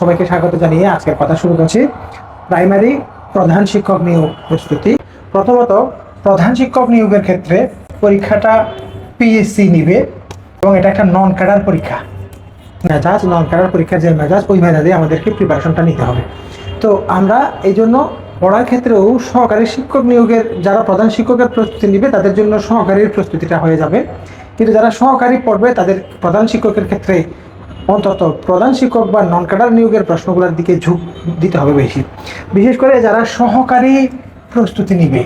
সবাইকে স্বাগত জানিয়ে আজকের কথা শুরু করছি। প্রাইমারি প্রধান শিক্ষক নিয়োগ প্রস্তুতি। প্রথমত, প্রধান শিক্ষক নিয়োগের ক্ষেত্রে পরীক্ষাটা পিএসসি নিবে এবং এটা একটা নন ক্যাডার পরীক্ষা। মেজাজ নন ক্যাডার পরীক্ষার যে মেজাজ, ওই মেজাজে আমাদেরকে প্রিপারেশনটা নিতে হবে। তো আমরা এই জন্য পড়ার ক্ষেত্রেও সহকারী শিক্ষক নিয়োগের, যারা প্রধান শিক্ষকের প্রস্তুতি নিবে, তাদের জন্য সহকারীর প্রস্তুতিটা হয়ে যাবে। কিন্তু যারা সহকারী পড়বে, তাদের প্রধান শিক্ষকের ক্ষেত্রে অন্তত প্রধান শিক্ষক বা নন ক্যাডার নিয়োগের প্রশ্নগুলোর দিকে ঝুঁক দিতে হবে বেশি। বিশেষ করে যারা সহকারী প্রস্তুতি নিবে,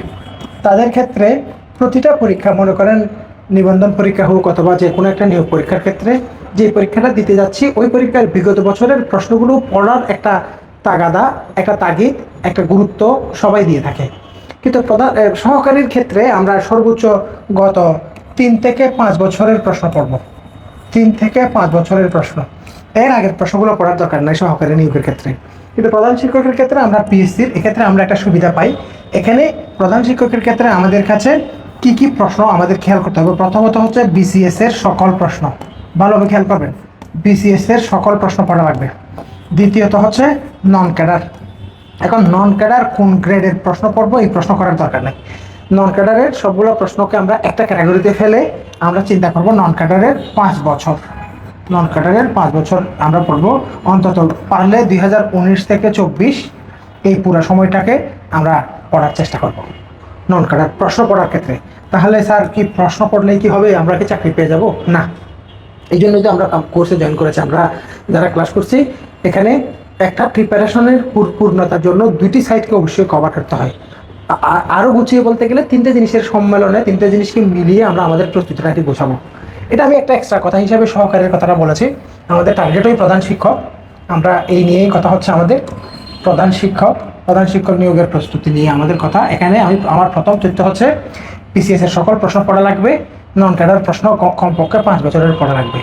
তাদের ক্ষেত্রে প্রতিটা পরীক্ষা মনে করেন নিবন্ধন পরীক্ষা হোক অথবা যে কোনো একটা নিয়োগ পরীক্ষার ক্ষেত্রে যে পরীক্ষাটা দিতে যাচ্ছি, ওই পরীক্ষার বিগত বছরের প্রশ্নগুলো পড়ার একটা তাগাদা, একটা তাগিদ, একটা গুরুত্ব সবাই দিয়ে থাকে। কিন্তু প্রধান সহকারীর ক্ষেত্রে আমরা সর্বোচ্চ গত তিন থেকে পাঁচ বছরের প্রশ্ন পড়ব। তিন থেকে পাঁচ বছরের প্রশ্ন। এর আগের প্রশ্নগুলো পড়ার দরকার নাই সহকারী নিয়োগের ক্ষেত্রে। কিন্তু প্রধান শিক্ষকের ক্ষেত্রে আমরা পিএসসির এক্ষেত্রে আমরা একটা সুবিধা পাই। এখানে প্রধান শিক্ষকের ক্ষেত্রে আমাদের কাছে কি কি প্রশ্ন আমাদের খেয়াল করতে হবে? প্রথমত হচ্ছে বিসিএস এর সকল প্রশ্ন। ভালোভাবে খেয়াল করবেন। বিসিএস এর সকল প্রশ্ন পড়া লাগবে। দ্বিতীয়ত হচ্ছে নন ক্যাডার এখন নন ক্যাডার কোন গ্রেডের প্রশ্ন পড়ব? এই প্রশ্ন করার দরকার নেই। নন ক্যাডারের সবগুলো প্রশ্নকে আমরা একটা ক্যাটাগরিতে ফেলে আমরা চিন্তা করব নন ক্যাডারের পাঁচ বছর। নন ক্যাডারের পাঁচ বছর আমরা পড়ব অন্তত পারলে দু হাজার উনিশ থেকে চব্বিশ এই পুরো সময়টাকে আমরা পড়ার চেষ্টা করব। নন ক্যাডার প্রশ্ন পড়ার ক্ষেত্রে। তাহলে স্যার কি প্রশ্ন পড়লেই কি হবে? আমরা কি চাকরি পেয়ে যাব? না। এই জন্য যে আমরা কোর্সে জয়েন করেছি, আমরা যারা ক্লাস করছি, এখানে একটা প্রিপারেশনের পূর্ণতার জন্য দুইটি সাইডকে অবশ্যই কভার করতে হয়। আ- আ- আরও গুছিয়ে বলতে গেলে তিনটে জিনিসের সম্মেলনে তিনটে জিনিসকে মিলিয়ে আমরা আমাদের প্রস্তুতিটা একটু গোছাবো। এটা আমি একটা এক্সট্রা কথা হিসাবে সহকারের কথাটা বলেছি। আমাদের টার্গেটই প্রধান শিক্ষক। আমরা এই নিয়েই কথা হচ্ছে আমাদের প্রধান শিক্ষক। প্রধান শিক্ষক নিয়োগের প্রস্তুতি নিয়ে আমাদের কথা। এখানে আমি, আমার প্রথম তথ্য হচ্ছে পিসিএস এর সকল প্রশ্ন পড়া লাগবে। নন ক্যাডার প্রশ্ন কমপক্ষে পাঁচ বছরের পড়া লাগবে।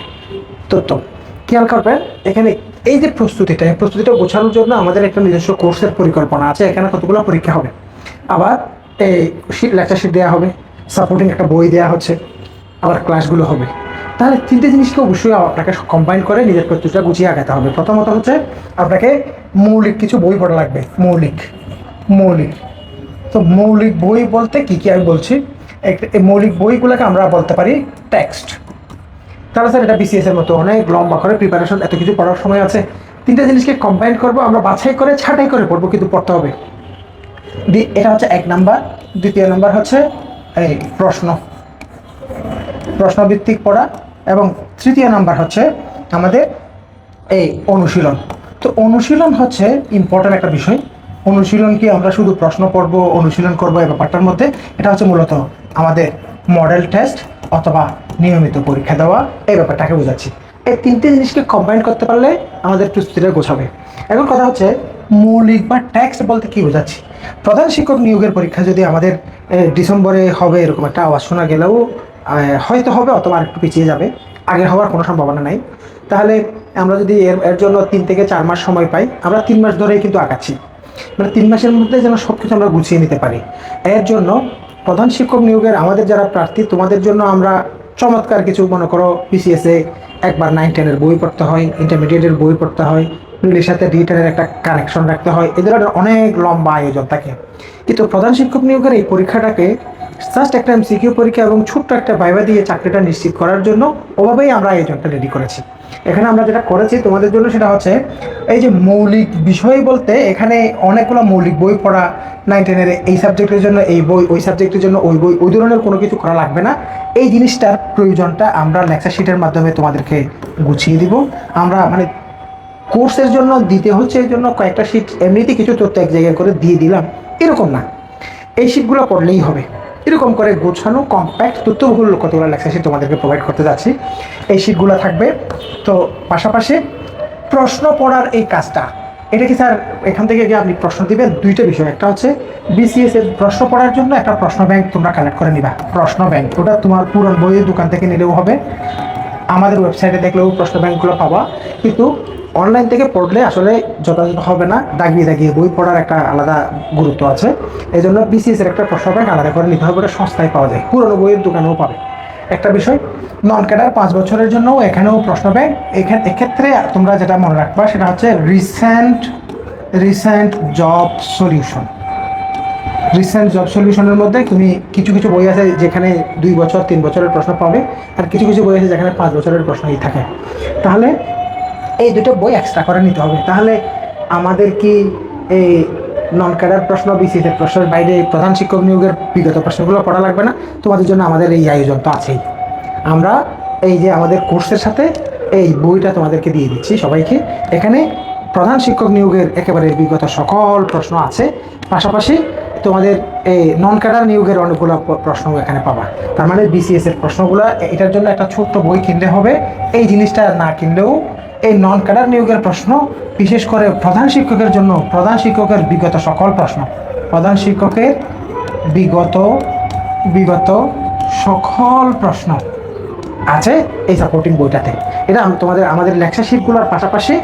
তথ্য। খেয়াল করবেন, এখানে এই যে প্রস্তুতিটা, এই প্রস্তুতিটা গোছানোর জন্য আমাদের একটা নিজস্ব কোর্সের পরিকল্পনা আছে। এখানে কতগুলো পরীক্ষা হবে? আবার এই শিট লেকচার শিট দেওয়া হবে সাপোর্টিং একটা বই দেওয়া হচ্ছে, আবার ক্লাসগুলো হবে। তাহলে তিনটে জিনিসকে অবশ্যই আপনাকে কম্বাইন করে নিজের প্রস্তুতিটা গুছিয়ে আগাতে হবে। প্রথমত হচ্ছে আপনাকে মৌলিক কিছু বই পড়া লাগবে, মৌলিক মৌলিক। তো মৌলিক বই বলতে কি কি আমি বলছি? এই মৌলিক বইগুলোকে আমরা বলতে পারি টেক্সট তাহলে স্যার, এটা বিসিএস এর মতো অনেক লম্বা করে প্রিপারেশন এত কিছু পড়ার সময় আছে। তিনটা জিনিসকে কম্বাইন করব, আমরা বাছাই করে, ছাঁটাই করে পড়ব, কিন্তু পড়তে হবে। এটা হচ্ছে এক নাম্বার। দ্বিতীয় নাম্বার হচ্ছে এই প্রশ্ন। প্রশ্নভিত্তিক পড়া। এবং তৃতীয় নাম্বার হচ্ছে আমাদের এই অনুশীলন। তো অনুশীলন হচ্ছে ইম্পর্ট্যান্ট একটা বিষয়। অনুশীলন কি আমরা শুধু প্রশ্ন পড়ব, অনুশীলন করব এই ব্যাপারটার মধ্যে? এটা হচ্ছে মূলত আমাদের মডেল টেস্ট অথবা নিয়মিত পরীক্ষা দেওয়া এই ব্যাপারটাকে বোঝাচ্ছি। এই তিনটে জিনিসকে কম্বাইন করতে পারলে আমাদের প্রস্তুতিটা গোছাবে। এখন কথা হচ্ছে মৌলিক বা ট্যাক্স বলতে কি বোঝাচ্ছি? প্রধান শিক্ষক নিয়োগের পরীক্ষা যদি আমাদের ডিসেম্বরে হবে এরকম একটা আওয়াজ শোনা গেলেও হয়তো হবে, অথবা আরেকটু পিছিয়ে যাবে। আগে হওয়ার কোনো সম্ভাবনা নাই। তাহলে আমরা যদি এর এর জন্য তিন থেকে চার মাস সময় পাই, আমরা তিন মাস ধরেই কিন্তু আগাচ্ছি। মানে তিন মাসের মধ্যে যেন সব কিছু আমরা গুছিয়ে নিতে পারি। এর জন্য প্রধান শিক্ষক নিয়োগের আমাদের যারা প্রার্থী, তোমাদের জন্য আমরা চমৎকার কিছু, মনে করো পিসিএসে একবার নাইন টেনের বই পড়তে হয় ইন্টারমিডিয়েটের বই পড়তে হয় প্রিলির সাথে ডি টেনের একটা কানেকশন রাখতে হয়। এ ধরনের অনেক লম্বা আয়োজন থাকে। কিন্তু প্রধান শিক্ষক নিয়োগের এই পরীক্ষাটাকে জাস্ট একটা এমসিকিউ পরীক্ষা এবং ছোট্ট একটা ভাইবা দিয়ে চাকরিটা নিশ্চিত করার জন্য ওভাবেই আমরা আয়োজনটা রেডি করেছি। এখানে আমরা যেটা করেছি তোমাদের জন্য সেটা হচ্ছে এই যে মৌলিক বিষয় বলতে এখানে অনেকগুলো মৌলিক বই পড়া নাইন টেনের এই সাবজেক্টের জন্য, এই বই, ওই সাবজেক্টের জন্য, ওই বই, ওই ধরনের কোনো কিছু করা লাগবে না। এই জিনিসটার প্রয়োজনটা আমরা লেকচার শিটের মাধ্যমে তোমাদেরকে গুছিয়ে দিব। আমরা মানে কোর্সের জন্য দিতে হচ্ছে এই জন্য কয়েকটা শিট এমনিতে কিছু তথ্য এক জায়গায় করে দিয়ে দিলাম। এরকম না। এই শিটগুলো পড়লেই হবে। এরকম করে গোছানো কম্প্যাক্ট তথ্যগুলো কতগুলো লেকচার শিট তোমাদেরকে প্রোভাইড করতে যাচ্ছি। এই শিটগুলো থাকবে। তো পাশাপাশি প্রশ্ন পড়ার এই কাজটা, এটা কি স্যার, এখান থেকে কি আপনি প্রশ্ন দিবেন? দুইটা বিষয়। একটা হচ্ছে বিসিএস এর প্রশ্ন পড়ার জন্য একটা প্রশ্ন ব্যাংক তোমরা কালেক্ট করে নিবা। প্রশ্ন ব্যাংক ওটা তোমার পুরন বইয়ের দোকান থেকে নিলেও হবে। আমাদের ওয়েবসাইটে দেখলেও প্রশ্ন ব্যাংকগুলো পাবা। কিন্তু অনলাইন থেকে পড়লে আসলে যথাযথ হবে না, দাগিয়ে দাগিয়ে বই পড়ার একটা আলাদা গুরুত্ব আছে। এই জন্য বিসিএস এর একটা প্রশ্ন ব্যাংক আলাদা করে নিতে হবে সস্তায় পাওয়া যায়, পুরনো বইয়ের দোকানেও পাবে। একটা বিষয় নন ক্যাডার পাঁচ বছরের জন্য এখানেও প্রশ্ন ব্যাংক, এখানে, এক্ষেত্রে তোমরা যেটা মনে রাখবা সেটা হচ্ছে recent recent job solution recent job সলিউশনের মধ্যে তুমি কিছু কিছু বই আছে যেখানে দুই বছর, তিন বছরের প্রশ্ন পাবে আর কিছু কিছু বই আছে যেখানে পাঁচ বছরের প্রশ্নই থাকে। তাহলে এই দুটো বই এক্সট্রা করে নিতে হবে। তাহলে আমাদের কি এই নন ক্যাডার প্রশ্ন বিসিএসের প্রশ্নের বাইরে প্রধান শিক্ষক নিয়োগের বিগত প্রশ্নগুলো পড়া লাগবে না। তোমাদের জন্য আমাদের এই আয়োজন তো আছেই। আমরা এই যে আমাদের কোর্সের সাথে এই বইটা তোমাদেরকে দিয়ে দিচ্ছি সবাইকে। এখানে প্রধান শিক্ষক নিয়োগের একেবারে বিগত সকল প্রশ্ন আছে। পাশাপাশি তোমাদের এই নন ক্যাডার নিয়োগের অনেকগুলো প্রশ্ন এখানে পাবা। তার মানে বিসিএস এর প্রশ্নগুলো, এটার জন্য একটা ছোট্ট বই কিনলে হবে। এই জিনিসটা না কিনলেও এই নন ক্যাডার নিয়োগের প্রশ্ন, বিশেষ করে প্রধান শিক্ষকের জন্য, প্রধান শিক্ষকের বিগত সকল প্রশ্ন, প্রধান শিক্ষকের বিগত বিগত সকল প্রশ্ন আছে এই সাপোর্টিং বইটাতে। এটা তোমাদের, আমাদের লেকচার শিটগুলোর পাশাপাশি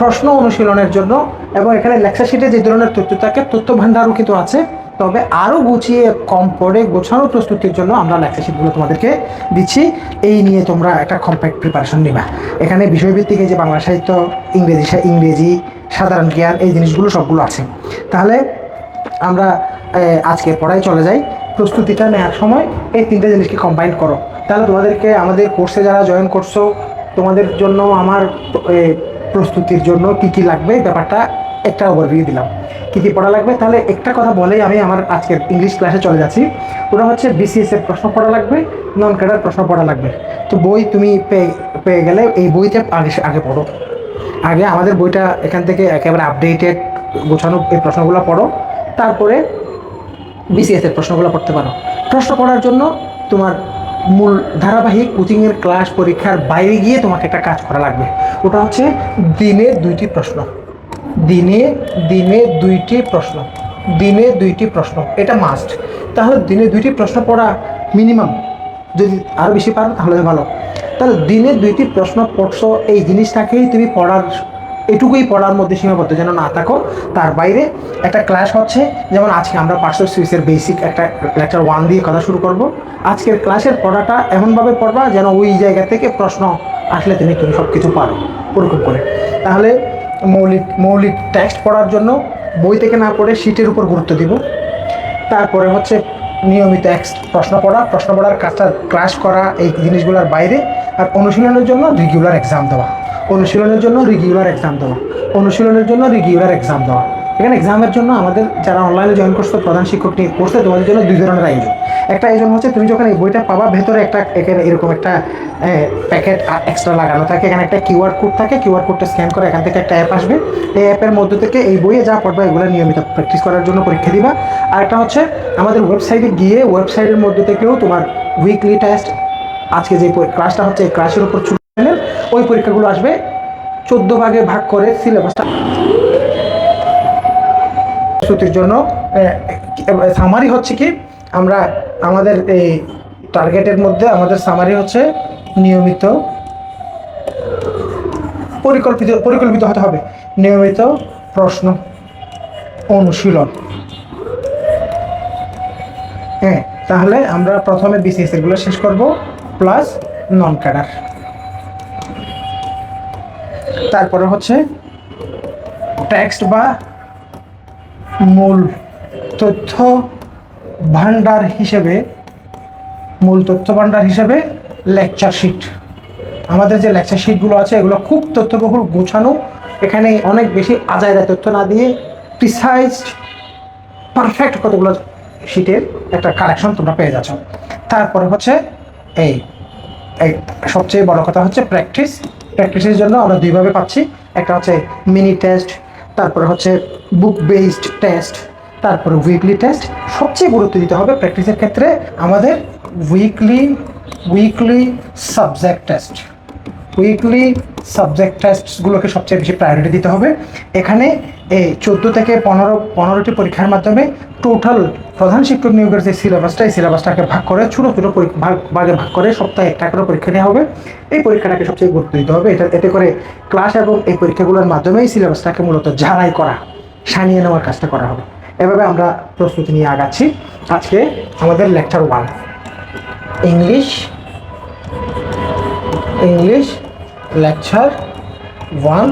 প্রশ্ন অনুশীলনের জন্য, এবং এখানে লেকচার শিটে যে ধরনের তথ্য থাকে, তথ্য ভাণ্ডারও কিন্তু আছে। তবে আরও গুছিয়ে কম পড়ে গোছানো প্রস্তুতির জন্য আমরা লেকচার শিটগুলো তোমাদেরকে দিচ্ছি। এই নিয়ে তোমরা একটা কম্প্যাক্ট প্রিপারেশন নিবা। এখানে বিষয়ভিত্তিক যে বাংলা সাহিত্য, ইংরেজি ইংরেজি, সাধারণ জ্ঞান, এই জিনিসগুলো সবগুলো আছে। তাহলে আমরা আজকে পড়ায় চলে যাই। প্রস্তুতিটা নেওয়ার সময় এই তিনটে জিনিসকে কম্বাইন করো। তাহলে তোমাদেরকে, আমাদের কোর্সে যারা জয়েন করছ, তোমাদের জন্য আমার প্রস্তুতির জন্য কি কি লাগবে, ব্যাপারটা একটা ওভারভিউ দিলাম। কি কি পড়া লাগবে? তাহলে একটা কথা বলেই আমি আমার আজকের ইংলিশ ক্লাসে চলে যাচ্ছি। ওটা হচ্ছে বিসিএস এর প্রশ্ন পড়া লাগবে নন ক্যাডার প্রশ্ন পড়া লাগবে। তো বই তুমি পেয়ে পেয়ে গেলে এই বইতে আগে আগে পড়ো। আগে আমাদের বইটা এখান থেকে একেবারে আপডেটেড গোছানো এই প্রশ্নগুলো পড়ো। তারপরে বিসিএস এর প্রশ্নগুলো পড়তে পারো। প্রশ্ন পড়ার জন্য তোমার মূল ধারাবাহিক কোচিংয়ের ক্লাস পরীক্ষার বাইরে গিয়ে তোমাকে একটা কাজ করা লাগবে। ওটা হচ্ছে দিনে দুইটি প্রশ্ন। দিনে দিনে দুইটি প্রশ্ন, দিনে দুইটি প্রশ্ন, এটা মাস্ট তাহলে দিনে দুইটি প্রশ্ন পড়া মিনিমাম যদি আরও বেশি পারো, তাহলে ভালো। তাহলে দিনে দুইটি প্রশ্ন পড়ছো, এই জিনিসটাকেই তুমি পড়ার, এটুকুই পড়ার মধ্যে সীমাবদ্ধ, যেন না থাকো। তার বাইরে একটা ক্লাস হচ্ছে, যেমন আজকে আমরা পার্সেল সুইচের বেসিক একটা লেকচার ওয়ান দিয়ে কথা শুরু করব। আজকের ক্লাসের পড়াটা এমনভাবে পড়বা, যেন ওই জায়গা থেকে প্রশ্ন আসলে তুমি তুমি সব কিছু পারো, ওরকম করে। তাহলে মৌলিক মৌলিক টেক্সট পড়ার জন্য বই থেকে না পড়ে শীটের উপর গুরুত্ব দিব। তারপরে হচ্ছে নিয়মিত এক্স প্রশ্ন পড়া, প্রশ্ন পড়ার কাজটা ক্লাস করা, এই জিনিসগুলোর বাইরে। আর অনুশীলনের জন্য রেগুলার এক্সাম দেওয়া। অনুশীলনের জন্য রেগুলার এক্সাম দেওয়া। অনুশীলনের জন্য রেগুলার এক্সাম দেওয়া। এখানে এক্সামের জন্য আমাদের যারা অনলাইনে জয়েন করছ, প্রধান শিক্ষক নিয়ে করছে তোমাদের জন্য দুই ধরনের আয়োজন। একটা আয়োজন হচ্ছে তুমি যখন এই বইটা পাবা, ভেতরে একটা এখানে এরকম একটা প্যাকেট এক্সট্রা লাগানো থাকে। এখানে একটা কিউআর কোড থাকে কিউআর কোডটা স্ক্যান করে এখান থেকে একটা অ্যাপ আসবে। এই অ্যাপের মধ্যে থেকে এই বইয়ে যা পড়বা, এগুলো নিয়মিত প্র্যাকটিস করার জন্য পরীক্ষা দিবা। আর একটা হচ্ছে আমাদের ওয়েবসাইটে গিয়ে ওয়েবসাইটের মধ্যে থেকেও তোমার উইকলি টেস্ট আজকে যে ক্লাসটা হচ্ছে এই ক্লাসের উপর ছুটি ওই পরীক্ষাগুলো আসবে। চোদ্দ ভাগে ভাগ করে সিলেবাসটা প্রস্তুতির জন্য সামারি হচ্ছে কি, আমরা আমাদের এই টার্গেটের মধ্যে আমাদের সামারি হচ্ছে নিয়মিত পরিকল্পিত পরিকল্পিত হতে হবে। নিয়মিত প্রশ্ন অনুশীলন। হ্যাঁ তাহলে আমরা প্রথমে বিসিএস এগুলো শেষ করব প্লাস নন ক্যাডার তারপরে হচ্ছে টেক্সট বা মূল তথ্য ভান্ডার হিসেবে, মূল তথ্য ভান্ডার হিসেবে লেকচার শিট আমাদের যে লেকচার শিটগুলো আছে, এগুলো খুব তথ্যবহুল, গোছানো। এখানে অনেক বেশি আজায়রা তথ্য না দিয়ে প্রিসাইজড পারফেক্ট কতগুলো শিটের একটা কালেকশন তোমরা পেয়ে যাচ্ছ। তারপরে হচ্ছে এই এই সবচেয়ে বড় কথা হচ্ছে প্র্যাকটিস প্র্যাকটিসের জন্য আমরা দুইভাবে পাচ্ছি। একটা হচ্ছে মিনি টেস্ট তারপরে হচ্ছে বুক বেসড টেস্ট তারপর উইকলি টেস্ট সবচেয়ে গুরুত্ব দিতে হবে প্র্যাকটিসের ক্ষেত্রে আমাদের weekly weekly subject test weekly subject টেস্টগুলোকে সবচেয়ে বেশি প্রায়োরিটি দিতে হবে। এখানে এই চোদ্দ থেকে পনেরো, পনেরোটি পরীক্ষার মাধ্যমে টোটাল প্রধান শিক্ষক নিয়োগের যে সিলেবাসটা এই সিলেবাসটাকে ভাগ করে ছোটো ছোটো ভাগ, ভাগে ভাগ করে সপ্তাহে একটা করে পরীক্ষা নেওয়া হবে। এই পরীক্ষাটাকে সবচেয়ে গুরুত্ব দিতে হবে। এটা, এতে করে ক্লাস এবং এই পরীক্ষাগুলোর মাধ্যমেই সিলেবাসটাকে মূলত ঝালাই করা, সানিয়ে নেওয়ার কাজটা করা হবে। এভাবে আমরা প্রস্তুতি নিয়ে আগাচ্ছি। আজকে আমাদের lecture one English English lecture one